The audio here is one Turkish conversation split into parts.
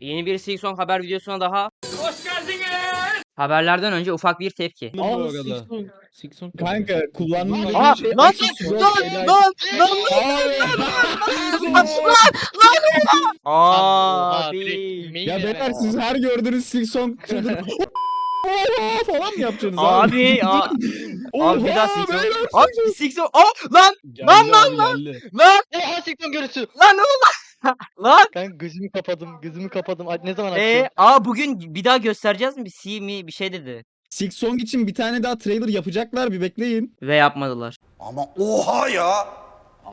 Yeni bir Silksong haber videosuna daha. Hoş geldiniz. Haberlerden önce ufak bir tepki. Aa. Sikson. Sikson. Kanka kullanmam Aa, şey lan lan enayi- lan lan Oha, Abi. Ya beyler siz her gördüğünüz. Oha falan mı yapacaksınız Abi a- Oha, abi bir daha beyler, Abi Silksong. Aa lan Lan, lan, abi, lan. lan Oha siktim görüntüsü. lan ne oldu? lan. Ben gözümü kapadım, gözümü kapadım. Ay, Ne zaman Ee, açacağım? aa bugün bir daha göstereceğiz mi? C mi bir şey dedi. Silksong için bir tane daha trailer yapacaklar bir bekleyin. Ve yapmadılar. Ama oha ya.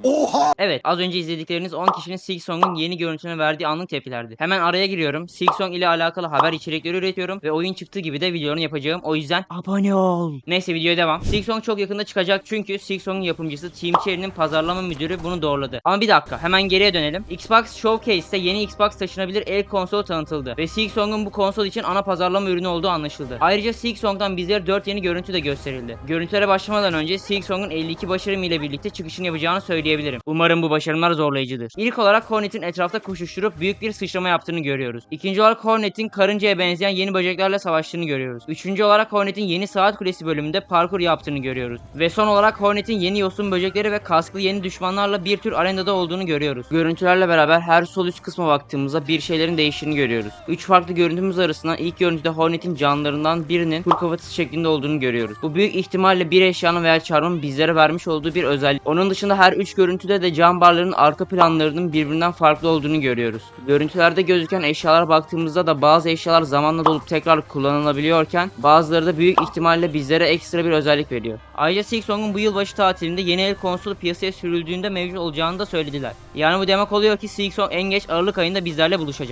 Oha. Evet az önce izledikleriniz 10 kişinin Silksong'un yeni görüntüsüne verdiği anlık tepkilerdi. Hemen araya giriyorum. Silksong ile alakalı haber içerikleri üretiyorum ve oyun çıktığı gibi de videolarını yapacağım. O yüzden abone ol. Neyse videoya devam. Silksong çok yakında çıkacak çünkü Silksong'un yapımcısı Team Cherry'nin pazarlama müdürü bunu doğruladı. Ama bir dakika hemen geriye dönelim. Xbox Showcase'te yeni Xbox taşınabilir el konsolu tanıtıldı ve Silksong'un bu konsol için ana pazarlama ürünü olduğu anlaşıldı. Ayrıca Silksong'dan bizlere 4 yeni görüntü de gösterildi. Görüntülere başlamadan önce Silksong'un 52 başarım ile birlikte çıkışını yapacağını söyleyebilirim. Umarım bu başarımlar zorlayıcıdır. İlk olarak Hornet'in etrafta koşuşturup büyük bir sıçrama yaptığını görüyoruz. İkinci olarak Hornet'in karıncaya benzeyen yeni böceklerle savaştığını görüyoruz. Üçüncü olarak Hornet'in yeni saat kulesi bölümünde parkur yaptığını görüyoruz. Ve son olarak Hornet'in yeni yosun böcekleri ve kasklı yeni düşmanlarla bir tür arenada olduğunu görüyoruz. Görüntülerle beraber her sol üst kısma baktığımızda bir şeylerin değiştiğini görüyoruz. Üç farklı görüntümüz arasında ilk görüntüde Hornet'in canlarından birinin kur kafatası şeklinde olduğunu görüyoruz. Bu büyük ihtimalle bir eşyanın veya çarmın bizlere vermiş olduğu bir özellik. Onun dışında her üç görüntüde de cam barların arka planlarının birbirinden farklı olduğunu görüyoruz. Görüntülerde gözüken eşyalara baktığımızda da bazı eşyalar zamanla dolup tekrar kullanılabiliyorken bazıları da büyük ihtimalle bizlere ekstra bir özellik veriyor. Ayrıca Silksong'un bu yılbaşı tatilinde yeni el konsolu piyasaya sürüldüğünde mevcut olacağını da söylediler. Yani bu demek oluyor ki Silksong en geç Aralık ayında bizlerle buluşacak.